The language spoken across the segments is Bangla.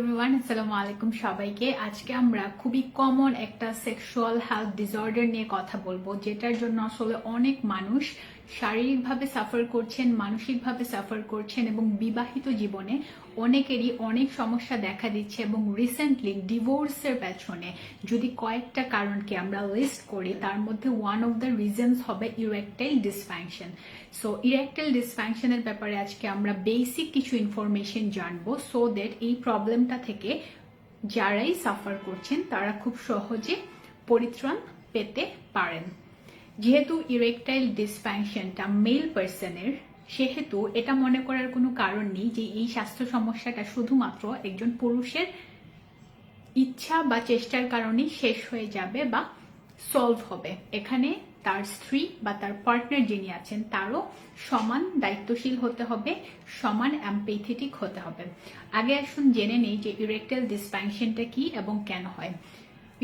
এভরিওয়ান আসসালামু আলাইকুম সবাইকে। আজকে আমরা খুবই কমন একটা সেক্সুয়াল হেলথ ডিসঅর্ডার নিয়ে কথা বলব, যেটার জন্য আসলে অনেক মানুষ শারীরিকভাবে সাফার করছেন, মানসিকভাবে সাফার করছেন এবং বিবাহিত জীবনে অনেকেরই অনেক সমস্যা দেখা দিচ্ছে এবং রিসেন্টলি ডিভোর্সের পেছনে যদি কয়েকটা কারণকে আমরা লিস্ট করি, তার মধ্যে ওয়ান অফ দ্য রিজনস হবে ইরেকটাইল ডিসফাংশন সো ইরেকটাইল ডিসফাংশনের ব্যাপারে আজকে আমরা বেসিক কিছু ইনফরমেশন জানব সো দ্যাট এই প্রবলেমটা থেকে যারাই সাফার করছেন, তারা খুব সহজে পরিত্রাণ পেতে পারেন। যেহেতু ইরেকটাইল ডিসফাংশনটা মেল পার্সনের সেহেতু এটা মনে করার কোনো কারণ নেই যে এই স্বাস্থ্য সমস্যাটা শুধুমাত্র একজন পুরুষের ইচ্ছা বা চেষ্টার কারণেই শেষ হয়ে যাবে বা সলভ হবে। এখানে তার স্ত্রী বা তার পার্টনার যিনি আছেন, তারও সমান দায়িত্বশীল হতে হবে, সমান অ্যাম্পেথেটিক হতে হবে। আগে আসুন জেনে নেই যে ইরেকটাইল ডিসফাংশনটা কি এবং কেন হয়।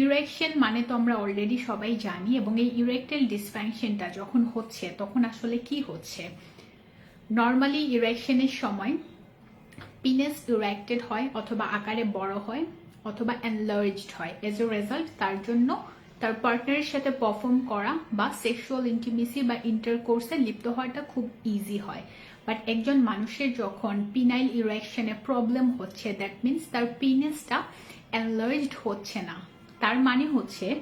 ইরেকশন মানে তো আমরা অলরেডি সবাই জানি এবং এই ইরেকটাইল ডিসফাংশনটা যখন হচ্ছে, তখন আসলে কি হচ্ছে? নর্মালি ইরেকশনের সময় পিনেস ইরেক্টেড হয় অথবা আকারে বড় হয় অথবা এনলার্জড হয়। এজ এ রেজাল্ট তার জন্য তার পার্টনারের সাথে পারফর্ম করা বা সেক্সুয়াল ইন্টিমেসি বা ইন্টারকোর্সে লিপ্ত হওয়াটা খুব ইজি হয়। বাট একজন মানুষের যখন পিনাইল ইরেকশনে প্রবলেম হচ্ছে দ্যাট মিনস তার পিনেসটা এনলার্জড হচ্ছে না। তার মানে হচ্ছে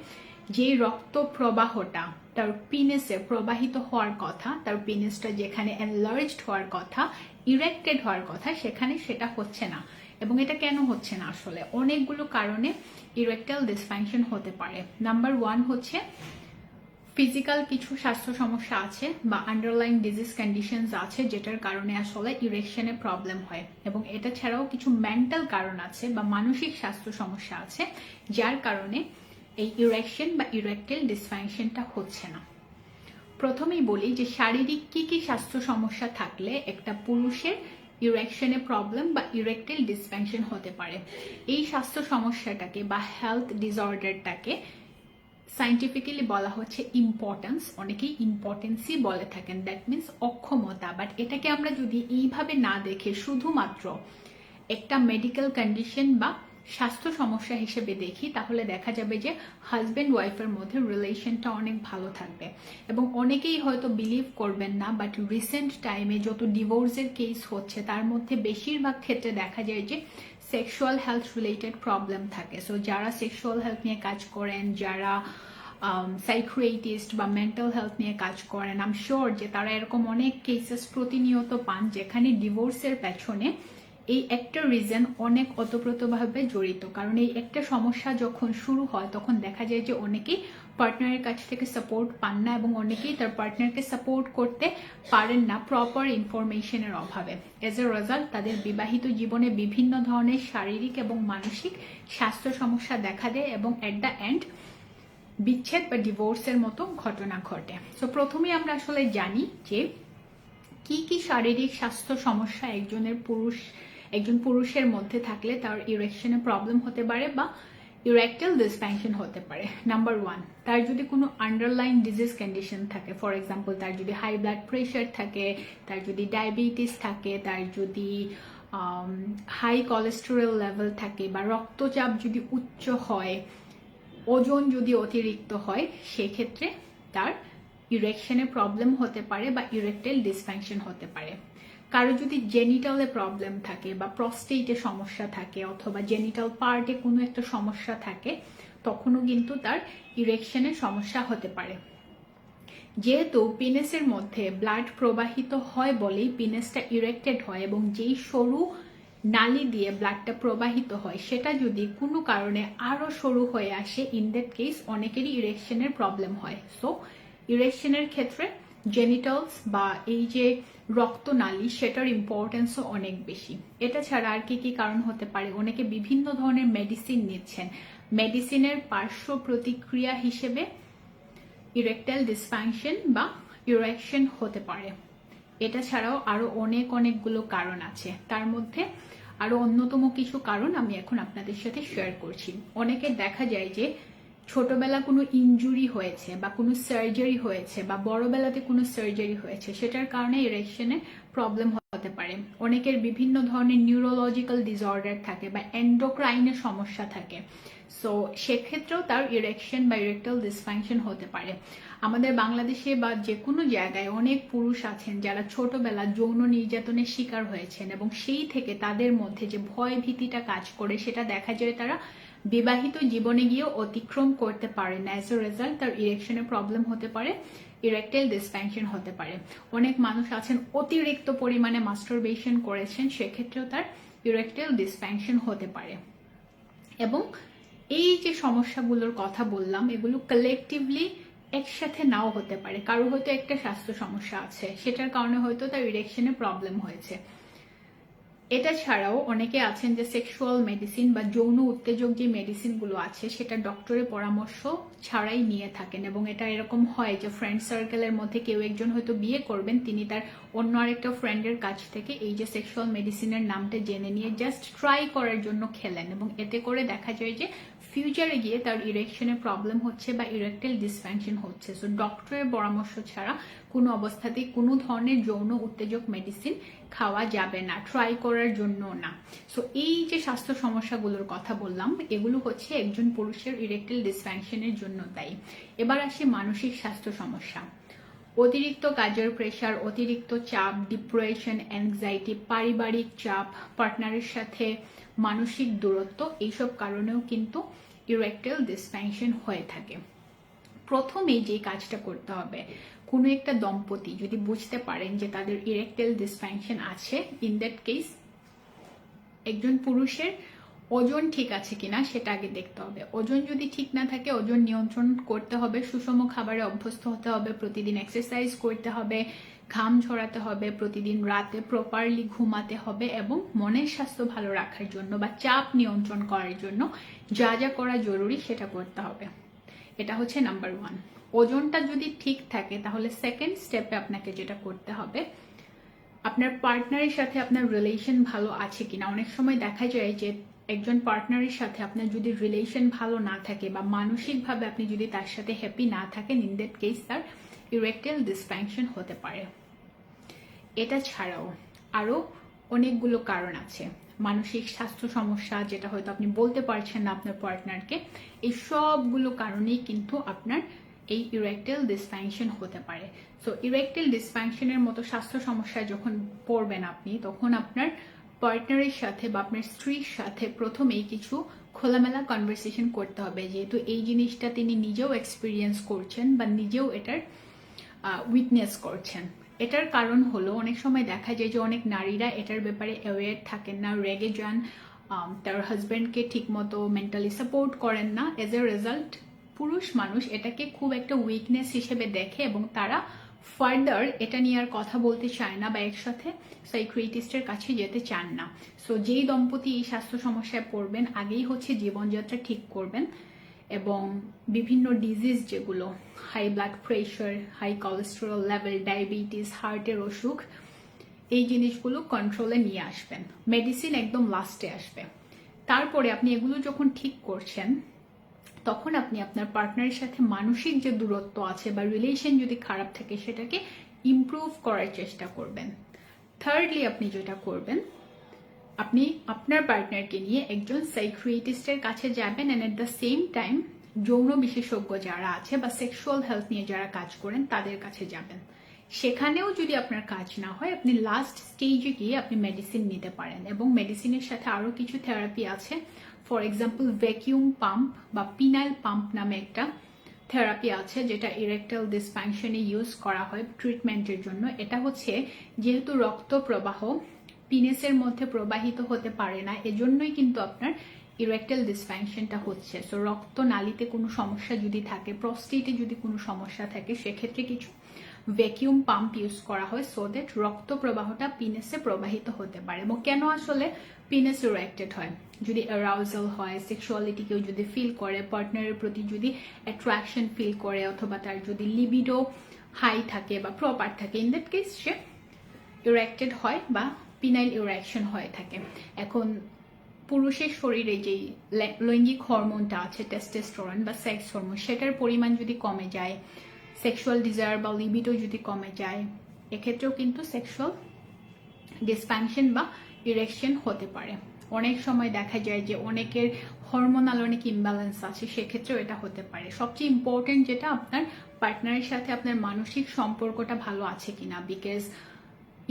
যে রক্ত প্রবাহটা তার পিনেসে প্রবাহিত হওয়ার কথা, তার পিনেসটা যেখানে এনলার্জড হওয়ার কথা ইরেক্টেড হওয়ার কথা, সেখানে সেটা হচ্ছে না। এবং এটা কেন হচ্ছে না আসলে? অনেকগুলো কারণে ইরেক্টাল ডিসফাংশন হতে পারে। নাম্বার ওয়ান হচ্ছে ফিজিক্যাল কিছু স্বাস্থ্য সমস্যা আছে বা আন্ডারলাইন ডিজিজ কন্ডিশনস আছে, যেটার কারণে আসলে ইরেকশনে প্রবলেম হয়। এবং এটা ছাড়াও কিছু মেন্টাল কারণ আছে বা মানসিক স্বাস্থ্য সমস্যা আছে, যার কারণে এই ইরেকশন বা ইরেকটাইল ডিসফাংশনটা হচ্ছে না। প্রথমেই বলি যে শারীরিক কি কি স্বাস্থ্য সমস্যা থাকলে একটা পুরুষের ইরেকশনে প্রবলেম বা ইরেকটাইল ডিসফাংশন হতে পারে। এই স্বাস্থ্য সমস্যাটাকে বা হেলথ ডিসঅর্ডারটাকে সাইন্টিফিক্যালি বলা হচ্ছে ইম্পর্টেন্স অনেকেই ইম্পর্টেন্সই বলে থাকেন। দ্যাট মিনস অক্ষমতা। বাট এটাকে আমরা যদি এইভাবে না দেখে শুধুমাত্র একটা মেডিকেল কন্ডিশন বা স্বাস্থ্য সমস্যা হিসেবে দেখি, তাহলে দেখা যাবে যে হাজব্যান্ড ওয়াইফের মধ্যে রিলেশনটা অনেক ভালো থাকবে। এবং অনেকেই হয়তো বিলিভ করবেন না বাট রিসেন্ট টাইমে যত ডিভোর্সের কেস হচ্ছে, তার মধ্যে বেশিরভাগ ক্ষেত্রে দেখা যায় যে সেক্সুয়াল হেলথ রিলেটেড প্রবলেম থাকে। সো যারা সেক্সুয়াল হেলথ নিয়ে কাজ করেন, যারা সাইক্রিয়েটিস্ট বা মেন্টাল হেলথ নিয়ে কাজ করেন আম শিওর যে তারা এরকম অনেক কেসেস প্রতিনিয়ত পান যেখানে ডিভোর্সের পেছনে এই একটা রিজন অনেক অতপ্রতভাবে জড়িত। কারণ এই একটা সমস্যা যখন শুরু হয়, তখন দেখা যায় যে অনেকেই পার্টনারের কাছ থেকে সাপোর্ট পান না এবং অনেকেই তার পার্টনারকে সাপোর্ট করতে পারেন না প্রপার ইনফরমেশনের অভাবে। এজ এ রেজাল্ট তাদের বিবাহিত জীবনে বিভিন্ন ধরনের শারীরিক এবং মানসিক স্বাস্থ্য সমস্যা দেখা দেয় এবং এট দ্য এন্ড বিচ্ছেদ বা ডিভোর্সের মতো ঘটনা ঘটে। সো প্রথমেই আমরা আসলে জানি যে কি কি শারীরিক স্বাস্থ্য সমস্যা একজনের পুরুষ, একজন পুরুষের মধ্যে থাকলে তার ইরেকশনে প্রবলেম হতে পারে বা ইরেকটাল ডিসফাংশন হতে পারে। নাম্বার ওয়ান তার যদি কোনো আন্ডারলাইন ডিজিজ কন্ডিশন থাকে ফর এক্সাম্পল তার যদি হাই ব্লাড প্রেশার থাকে, তার যদি ডায়াবেটিস থাকে, তার যদি হাই কোলেস্টেরল লেভেল থাকে বা রক্তচাপ যদি উচ্চ হয়, ওজন যদি অতিরিক্ত হয়, সেক্ষেত্রে তার ইরেকশনে প্রবলেম হতে পারে বা ইরেকটাইল ডিসফ্যাংশন হতে পারে। কারও যদি জেনিটালে প্রবলেম থাকে বা প্রস্টেটে সমস্যা থাকে অথবা জেনিটাল পার্টে কোনো একটা সমস্যা থাকে, তখনও কিন্তু তার ইরেকশনের সমস্যা হতে পারে। যেহেতু পিনেসের মধ্যে ব্লাড প্রবাহিত হয় বলেই পিনেসটা ইরেক্টেড হয় এবং যেই সরু নালি দিয়ে ব্লাডটা প্রবাহিত হয়, সেটা যদি কোনো কারণে আরও সরু হয়ে আসে ইন দ্যাট কেস অনেকেরই ইরেকশনের প্রবলেম হয়। সো ইরেকশনের ক্ষেত্রে জেনিটালস বা এই যে রক্তনালী, সেটার ইম্পর্টেন্সও অনেক বেশি। এটা ছাড়া আর কি কি কারণ হতে পারে? অনেকে বিভিন্ন ধরনের মেডিসিন নিচ্ছেন। মেডিসিনের পার্শ্ব প্রতিক্রিয়া হিসেবে ইরেকটাইল ডিসফাংশন বা ইরেকশন হতে পারে। এটা ছাড়াও আরও অনেক অনেকগুলো কারণ আছে। তার মধ্যে আরও অন্যতম কিছু কারণ আমি এখন আপনাদের সাথে শেয়ার করছি। অনেকে দেখা যায় যে ছোটবেলা কোনো ইনজুরি হয়েছে বা কোনো সার্জারি হয়েছে বা বড়বেলাতে কোনো সার্জারি হয়েছে, সেটার কারণে ইরেকশনে প্রবলেম হতে পারে। অনেকের বিভিন্ন ধরনের নিউরোলজিক্যাল ডিসঅর্ডার থাকে বা এন্ডোক্রাইনের সমস্যা থাকে। সো সেক্ষেত্রেও তার ইরেকশন বা ইরেকটাল ডিসফাংশন হতে পারে। আমাদের বাংলাদেশে বা যে কোনো জায়গায় অনেক পুরুষ আছেন যারা ছোটবেলা যৌন নির্যাতনের শিকার হয়েছেন এবং সেই থেকে তাদের মধ্যে যে ভয় ভীতিটা কাজ করে, সেটা দেখা যায় তারা বিবাহিত জীবনে গিয়েও অতিক্রম করতে পারে। না অ্যাজ এ রেজাল্ট তার ইরেকশনের প্রবলেম হতে পারে ইরেকটাইল ডিসফাংশন হতে পারে। অনেক মানুষ আছেন, অতিরিক্ত পরিমাণে মাস্টারবেশন করেছেন, সেক্ষেত্রেও তার ইরেকটাইল ডিসফাংশন হতে পারে। এবং এই যে সমস্যাগুলোর কথা বললাম, এগুলো কালেকটিভলি একসাথে নাও হতে পারে। কারও হয়তো একটা স্বাস্থ্য সমস্যা আছে, সেটার কারণে হয়তো তার ইরেকশনে প্রবলেম হয়েছে। এটা ছাড়াও অনেকে আছেন যে সেক্সুয়াল মেডিসিন বা যৌন উত্তেজক যে মেডিসিনগুলো আছে, সেটা ডক্টরের পরামর্শ ছাড়াই নিয়ে থাকেন এবং এটা এরকম হয় যে ফ্রেন্ড সার্কেলের মধ্যে কেউ একজন হয়তো বিয়ে করবেন, তিনি তার অন্য আরেকটা ফ্রেন্ডের কাছ থেকে এই যে সেক্সুয়াল মেডিসিনের নামটা জেনে নিয়ে জাস্ট ট্রাই করার জন্য খেলেন এবং এতে করে দেখা যায় যে ফিউচারে গিয়ে তার ইরেকশনের প্রবলেম হচ্ছে বা ইরেকটেল ডিসফাংশন হচ্ছে। সো ডক্টরের পরামর্শ ছাড়া কোনো অবস্থাতেই কোনো ধরনের যৌন উত্তেজক মেডিসিন খাওয়া যাবে না ট্রাই করার জন্য না। সো এই যে স্বাস্থ্য সমস্যাগুলোর কথা বললাম, এগুলো হচ্ছে একজন পুরুষের ইরেকটেল ডিসফাংশনের জন্য দায়ী। এবার আসি মানসিক স্বাস্থ্য সমস্যা। অতিরিক্ত কাজের প্রেশার অতিরিক্ত চাপ ডিপ্রেশন অ্যাংজাইটি পারিবারিক চাপ পার্টনারের সাথে মানসিক দূরত্ব, এইসব কারণেও কিন্তু ইরেকটেল ডিসফাংশন হয়ে থাকে। প্রথমে যে কাজটা করতে হবে, কোনো একটা দম্পতি যদি বুঝতে পারেন যে তাদের ইরেক্টাইল ডিসফাংশন আছে ইন দ্যাট কেস একজন পুরুষের ওজন ঠিক আছে কিনা সেটা আগে দেখতে হবে। ওজন যদি ঠিক না থাকে, ওজন নিয়ন্ত্রণ করতে হবে, সুষম খাবারে অভ্যস্ত হতে হবে, প্রতিদিন এক্সারসাইজ করতে হবে, ঘাম ঝরাতে হবে, প্রতিদিন রাতে প্রপারলি ঘুমাতে হবে এবং মনের স্বাস্থ্য ভালো রাখার জন্য বা চাপ নিয়ন্ত্রণ করার জন্য যা যা করা জরুরি সেটা করতে হবে। এটা হচ্ছে নাম্বার ওয়ান ওজনটা যদি ঠিক থাকে, তাহলে সেকেন্ড স্টেপে আপনাকে যেটা করতে হবে, আপনার পার্টনারের সাথে আপনার রিলেশন ভালো আছে কিনা। অনেক সময় দেখা যায় যে একজন পার্টনারের সাথে আপনার যদি রিলেশন ভালো না থাকে বা মানসিকভাবে আপনি যদি তার সাথে হ্যাপি না থাকেন ইন দ্যাট কেস তার ইরেকটেল ডিসফ্যাংশন হতে পারে। এটা ছাড়াও আরও অনেকগুলো কারণ আছে। মানসিক স্বাস্থ্য সমস্যা, যেটা হয়তো আপনি বলতে পারছেন না আপনার পার্টনারকে এই সবগুলো কারণেই কিন্তু আপনার এই ইরেকটেল ডিসফ্যাংশন হতে পারে। সো ইরেকটেল ডিসফ্যাংশনের মতো স্বাস্থ্য সমস্যায় যখন পড়বেন আপনি, তখন আপনার পার্টনারের সাথে বা আপনার স্ত্রীর সাথে প্রথমেই কিছু খোলামেলা কনভারসেশন করতে হবে। যেহেতু এই জিনিসটা তিনি নিজেও এক্সপিরিয়েন্স করছেন বা নিজেও এটার উইটনেস করছেন। এটার কারণ হলো, অনেক সময় দেখা যায় যে অনেক নারীরা এটার ব্যাপারে অ্যাওয়ার থাকেন না, রেগে যান তার হাজব্যান্ডকে ঠিকমতো মেন্টালি সাপোর্ট করেন না। এজ এ রেজাল্ট পুরুষ মানুষ এটাকে খুব একটা উইকনেস হিসেবে দেখে এবং তারা ফার্দার এটা নিয়ে আর কথা বলতে চায় না বা একসাথে সাইক্রিটিস্টের কাছে যেতে চান না। সো যেই দম্পতি এই স্বাস্থ্য সমস্যায় পড়বেন, আগেই হচ্ছে জীবনযাত্রা ঠিক করবেন এবং বিভিন্ন ডিজিজ যেগুলো high blood pressure high cholesterol level diabetes হার্টের অসুখ, এই জিনিসগুলো কন্ট্রোলে নিয়ে আসবেন। মেডিসিন একদম লাস্টে আসবে। তারপরে আপনি এগুলো যখন ঠিক করছেন তখন আপনি আপনার পার্টনারের সাথে মানসিক যে দূরত্ব আছে বা রিলেশন যদি খারাপ থাকে সেটাকে ইমপ্রুভ করার চেষ্টা করবেন। থার্ডলি আপনি যেটা করবেন, আপনি আপনার পার্টনারকে নিয়ে একজন সাইক্রিয়েটিস্টের কাছে যাবেন and at the same time যৌন বিশেষজ্ঞ যারা আছে বা সেক্সুয়াল হেলথ নিয়ে যারা কাজ করেন, তাদের কাছে যাবেন। সেখানেও যদি আপনার কাজ না হয়, আপনি লাস্ট স্টেজে গিয়ে আপনি মেডিসিন নিতে পারেন এবং মেডিসিনের সাথে আরও কিছু থেরাপি আছে। ফর এক্সাম্পল ভ্যাকিউম পাম্প বা পিনাইল পাম্প নামে একটা থেরাপি আছে, যেটা ইরেকটাল ডিসফাংশনে ইউজ করা হয় ট্রিটমেন্টের জন্য। এটা হচ্ছে যেহেতু রক্ত প্রবাহ পিনেসের মধ্যে প্রবাহিত হতে পারে না, এজন্যই কিন্তু আপনার ইরেকটাল ডিসফাংশনটা হচ্ছে। সো রক্ত নালীতে কোনো সমস্যা যদি থাকে প্রস্টেটে যদি কোনো সমস্যা থাকে, সেক্ষেত্রে কিছু ভ্যাকিউম পাম্প ইউজ করা হয় সো দ্যাট রক্ত প্রবাহটা পিনেসে প্রবাহিত হতে পারে। এবং কেন আসলে পিনেস ইরেক্টেড হয়? যদি অ্যারাউজাল হয় সেক্সুয়ালিটি কেউ যদি ফিল করে পার্টনারের প্রতি যদি অ্যাট্রাকশন ফিল করে, অথবা তার যদি লিবিডো হাই থাকে বা প্রপার থাকে ইন দ্যাট কেস সে ইরেক্টেড হয় বা পিনাইল ইরেকশন হয়ে থাকে। এখন পুরুষের শরীরে যেই লৈঙ্গিক হরমোনটা আছে টেস্টেস্টোরন বা সেক্স হরমোন সেটার পরিমাণ যদি কমে যায় সেক্সুয়াল ডিজায়ার বা লিবিডো যদি কমে যায়, এক্ষেত্রেও কিন্তু সেক্সুয়াল ডিসফাংশন বা ইরেকশন হতে পারে। অনেক সময় দেখা যায় যে অনেকের হরমোনাল অনেক ইমব্যালেন্স আছে, সেক্ষেত্রেও এটা হতে পারে। সবচেয়ে ইম্পর্টেন্ট যেটা আপনার পার্টনারের সাথে আপনার মানসিক সম্পর্কটা ভালো আছে কিনা বিকজ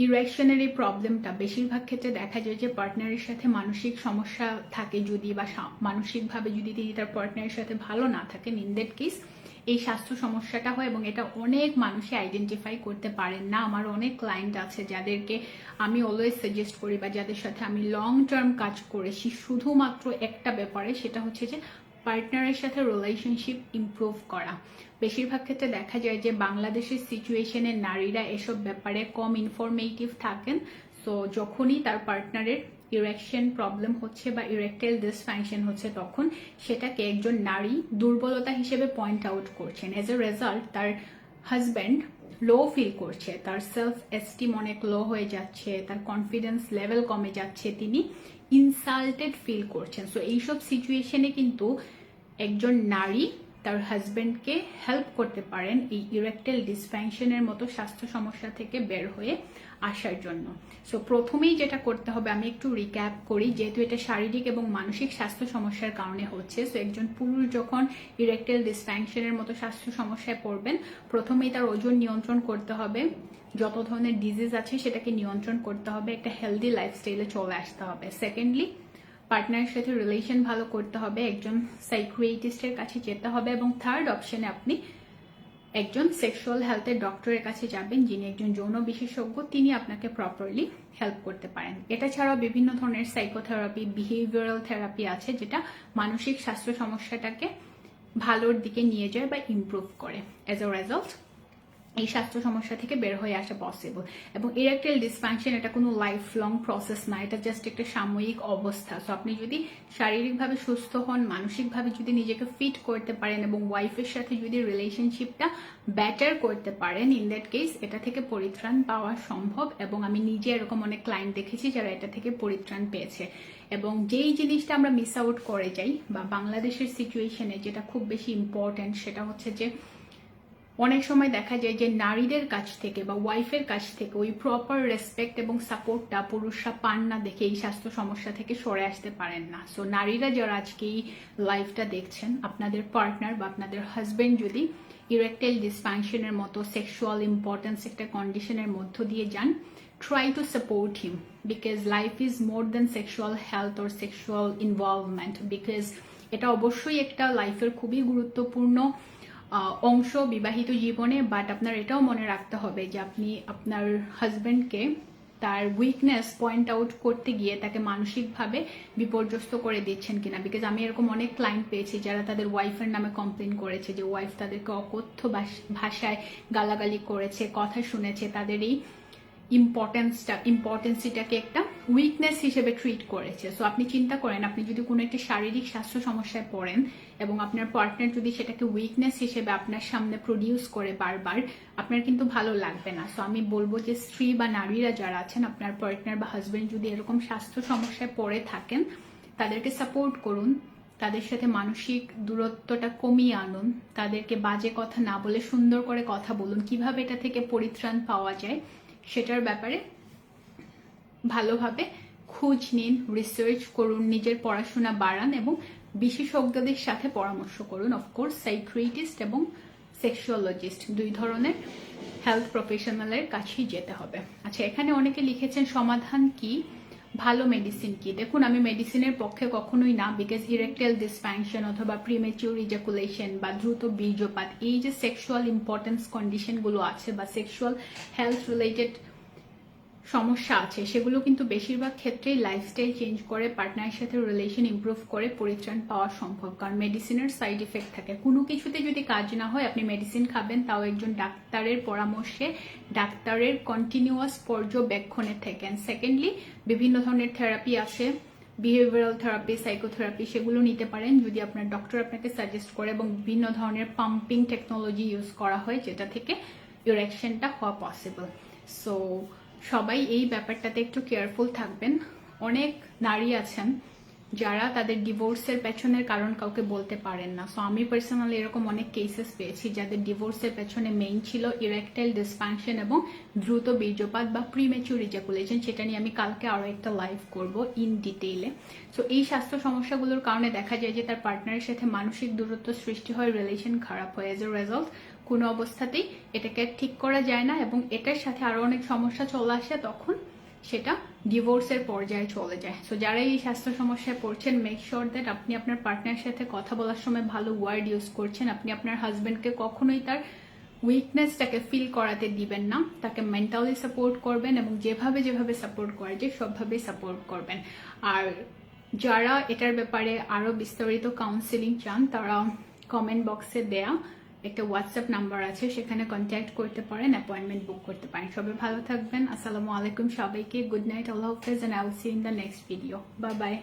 ইরেকশনের এই প্রবলেমটা বেশিরভাগ ক্ষেত্রে দেখা যায় যে পার্টনারের সাথে মানসিক সমস্যা থাকে যদি বা মানসিকভাবে যদি তিনি তার পার্টনারের সাথে ভালো না থাকেন ইন দ্যাট কেস এই স্বাস্থ্য সমস্যাটা হয় এবং এটা অনেক মানুষই আইডেন্টিফাই করতে পারেন না। আমার অনেক ক্লায়েন্ট আছে যাদেরকে আমি অলওয়েজ সাজেস্ট করি বা যাদের সাথে আমি লং টার্ম কাজ করেছি, শুধুমাত্র একটা ব্যাপারে সেটা হচ্ছে যে পার্টনারের সাথে রিলেশনশিপ ইমপ্রুভ করা। বেশিরভাগ ক্ষেত্রে দেখা যায় যে বাংলাদেশের সিচুয়েশনে নারীরা এসব ব্যাপারে কম ইনফরমেটিভ থাকেন। সো যখনই তার পার্টনারের ইরেকশন প্রবলেম হচ্ছে বা ইরেকটাইল ডিসফাংশন হচ্ছে তখন সেটাকে একজন নারী দুর্বলতা হিসেবে পয়েন্ট আউট করছেন। এজ এ রেজাল্ট তার হাজব্যান্ড লো ফিল করছে। তার সেলফ এস্টিম অনেক লো হয়ে যাচ্ছে, তার কনফিডেন্স লেভেল কমে যাচ্ছে। তিনি ইনসাল্টেড ফিল করছেন। সো এইসব সিচুয়েশনে কিন্তু একজন নারী তার হাজবেন্ডকে হেল্প করতে পারেন এই ইরেকটেল ডিসফ্যাংশনের মতো স্বাস্থ্য সমস্যা থেকে বের হয়ে আসার জন্য। সো প্রথমেই যেটা করতে হবে, আমি একটু রিক্যাপ করি, যেহেতু এটা শারীরিক এবং মানসিক স্বাস্থ্য সমস্যার কারণে হচ্ছে সো একজন পুরুষ যখন ইরেকটেল ডিসফ্যাংশনের মতো স্বাস্থ্য সমস্যায় পড়বেন, প্রথমেই তার ওজন নিয়ন্ত্রণ করতে হবে, যত ধরনের ডিজিজ আছে সেটাকে নিয়ন্ত্রণ করতে হবে, একটা হেলদি লাইফস্টাইলে চলে আসতে হবে। সেকেন্ডলি পার্টনারের সাথে রিলেশন ভালো করতে হবে, একজন সাইক্রিয়েটিস্টের কাছে যেতে হবে এবং থার্ড অপশনে আপনি একজন সেক্সুয়াল হেলথের ডক্টরের কাছে যাবেন, যিনি একজন যৌন বিশেষজ্ঞ, তিনি আপনাকে প্রপারলি হেল্প করতে পারেন। এটা ছাড়াও বিভিন্ন ধরনের সাইকোথেরাপি বিহেভিয়ারাল থেরাপি আছে, যেটা মানসিক স্বাস্থ্য সমস্যাটাকে ভালোর দিকে নিয়ে যায় বা ইমপ্রুভ করে। অ্যাজ আ রেজাল্ট এই স্বাস্থ্য সমস্যা থেকে বের হয়ে আসা পসিবল এবং ইরেকটাইল ডিসফাংশন এটা কোনো লাইফ লং প্রসেস না, এটা জাস্ট একটা সাময়িক অবস্থা। সো আপনি যদি শারীরিকভাবে সুস্থ হন, মানসিকভাবে যদি নিজেকে ফিট করতে পারেন এবং ওয়াইফের সাথে যদি রিলেশনশিপটা ব্যাটার করতে পারেন ইন দ্যাট কেস এটা থেকে পরিত্রাণ পাওয়া সম্ভব। এবং আমি নিজে এরকম অনেক ক্লায়েন্ট দেখেছি যারা এটা থেকে পরিত্রাণ পেয়েছে। এবং যেই জিনিসটা আমরা মিস আউট করে যাই, বা বাংলাদেশের সিচুয়েশনে যেটা খুব বেশি ইম্পর্ট্যান্ট সেটা হচ্ছে যে অনেক সময় দেখা যায় যে নারীদের কাছ থেকে বা ওয়াইফের কাছ থেকে ওই প্রপার রেসপেক্ট এবং সাপোর্টটা পুরুষরা পান না দেখে এই স্বাস্থ্য সমস্যা থেকে সরে আসতে পারেন না। সো নারীরা যারা আজকে এই লাইফটা দেখছেন, আপনাদের পার্টনার বা আপনাদের হাজবেন্ড যদি ইরেকটাইল ডিসফাংশনের মতো সেক্সুয়াল ইম্পর্টেন্স একটা কন্ডিশনের মধ্য দিয়ে যান, try to support him because life is more than sexual health or sexual involvement because এটা অবশ্যই একটা লাইফের খুবই গুরুত্বপূর্ণ অংশ বিবাহিত জীবনে বাট আপনার এটাও মনে রাখতে হবে যে আপনি আপনার হাজব্যান্ডকে তার উইকনেস পয়েন্ট আউট করতে গিয়ে তাকে মানসিকভাবে বিপর্যস্ত করে দিচ্ছেন কিনা। বিকজ আমি এরকম অনেক ক্লায়েন্ট পেয়েছি যারা তাদের ওয়াইফের নামে কমপ্লেন করেছে যে ওয়াইফ তাদেরকে অকথ্য ভাষ- ভাষায় গালাগালি করেছে, কথা শুনেছে, তাদের এই ইম্পর্টেন্সটা ইম্পর্টেন্সিটাকে একটা উইকনেস হিসেবে ট্রিট করেছে। সো আপনি চিন্তা করেন, আপনি যদি কোনো একটি শারীরিক স্বাস্থ্য সমস্যায় পড়েন এবং আপনার পার্টনার যদি সেটাকে উইকনেস হিসেবে আপনার সামনে প্রডিউস করে বারবার, আপনার কিন্তু ভালো লাগবে না। সো আমি বলব যে স্ত্রী বা নারীরা যারা আছেন, আপনার পার্টনার বা হাজবেন্ড যদি এরকম স্বাস্থ্য সমস্যায় পড়ে থাকেন, তাদেরকে সাপোর্ট করুন, তাদের সাথে মানসিক দূরত্বটা কমিয়ে আনুন, তাদেরকে বাজে কথা না বলে সুন্দর করে কথা বলুন। কীভাবে এটা থেকে পরিত্রাণ পাওয়া যায়? সেটার ব্যাপারে ভালোভাবে খোঁজ নিন রিসার্চ করুন, নিজের পড়াশোনা বাড়ান এবং বিশেষজ্ঞদের সাথে পরামর্শ করুন। অফকোর্স সাইক্রিটিস্ট এবং সেক্সুয়ালজিস্ট দুই ধরনের হেলথ প্রফেশনালের কাছেই যেতে হবে। আচ্ছা এখানে অনেকে লিখেছেন, সমাধান কি? ভালো মেডিসিন কি? দেখুন, আমি মেডিসিনের পক্ষে কখনোই না বিকজ ইরেকটেল ডিসফ্যাংশন অথবা প্রিমেচিউর ইজাকুলেশন বা দ্রুত বীর্যপাত, এই যে সেক্সুয়াল ইম্পর্টেন্স কন্ডিশনগুলো আছে বা সেক্সুয়াল হেলথ রিলেটেড সমস্যা আছে। সেগুলো কিন্তু বেশিরভাগ ক্ষেত্রেই লাইফস্টাইল চেঞ্জ করে পার্টনারের সাথে রিলেশন ইমপ্রুভ করে, পরিত্রাণ পাওয়া সম্ভব। কারণ মেডিসিনের সাইড ইফেক্ট থাকে। কোনো কিছুতে যদি কাজ না হয়, আপনি মেডিসিন খাবেন, তাও একজন ডাক্তারের পরামর্শে, ডাক্তারের কন্টিনিউয়াস পর্যবেক্ষণে থাকেন। সেকেন্ডলি বিভিন্ন ধরনের থেরাপি আছে। বিহেভিয়ারাল থেরাপি সাইকোথেরাপি সেগুলো নিতে পারেন। যদি আপনার ডক্টর আপনাকে সাজেস্ট করে এবং বিভিন্ন ধরনের পাম্পিং টেকনোলজি ইউজ করা হয়, যেটা থেকে ইউরেকশনটা হওয়া পসিবল সো সবাই এই ব্যাপারটাতে একটু কেয়ারফুল থাকবেন। অনেক নারী আছেন যারা তাদের ডিভোর্সের পেছনের কারণ কাউকে বলতে পারেন না। সো আমি পার্সোনালি এরকম অনেক কেসেস পেয়েছি যাদের ডিভোর্সের পেছনে মেইন ছিল ইরেকটাইল ডিসফাংশন এবং দ্রুত বীর্যপাত বা প্রিমেচুর ইজাকুলেশন সেটা নিয়ে আমি কালকে আরও একটা লাইভ করব ইন ডিটেইলে সো এই স্বাস্থ্য সমস্যাগুলোর কারণে দেখা যায় যে তার পার্টনারের সাথে মানসিক দূরত্ব সৃষ্টি হয় রিলেশন খারাপ হয়। এজ এ রেজাল্ট কোনো অবস্থাতেই এটাকে ঠিক করা যায় না এবং এটার সাথে আরও অনেক সমস্যা চলে আসে, তখন সেটা ডিভোর্সের পর্যায়ে চলে যায়। সো যারা এই স্বাস্থ্য সমস্যায় পড়ছেন মেক শিওর দ্যাট আপনি আপনার পার্টনারের সাথে কথা বলার সময় ভালো ওয়ার্ড ইউজ করছেন। আপনি আপনার হাজবেন্ডকে কখনোই তার উইকনেসটাকে ফিল করাতে দিবেন না। তাকে মেন্টালি সাপোর্ট করবেন এবং যেভাবে যেভাবে সাপোর্ট করা যায় সবভাবেই সাপোর্ট করবেন। আর যারা এটার ব্যাপারে আরও বিস্তারিত কাউন্সিলিং চান, তারা কমেন্ট বক্সে দেয়া। একটা হোয়াটসঅ্যাপ নাম্বার আছে, সেখানে কন্ট্যাক্ট করতে পারেন অ্যাপয়েন্টমেন্ট বুক করতে পারেন। সবাই ভালো থাকবেন। আসসালামু আলাইকুম সবাইকে। গুড নাইট আল্লাহ হাফেজ and I will see in the next video bye bye